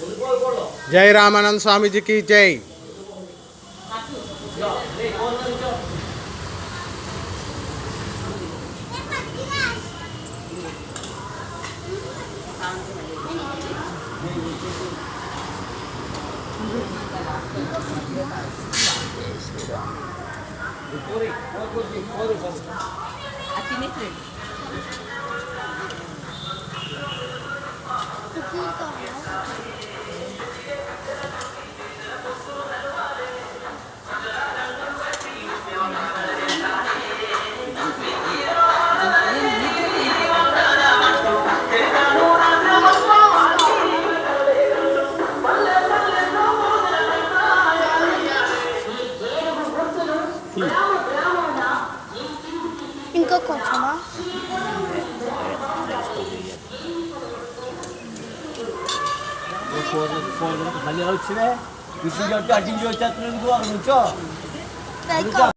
जय रामानंद स्वामी जी की जय Thank you. T. 이거 괜찮아? खाली आउट छे किसी का काटिंग जो चाहते हैं वो आउट हो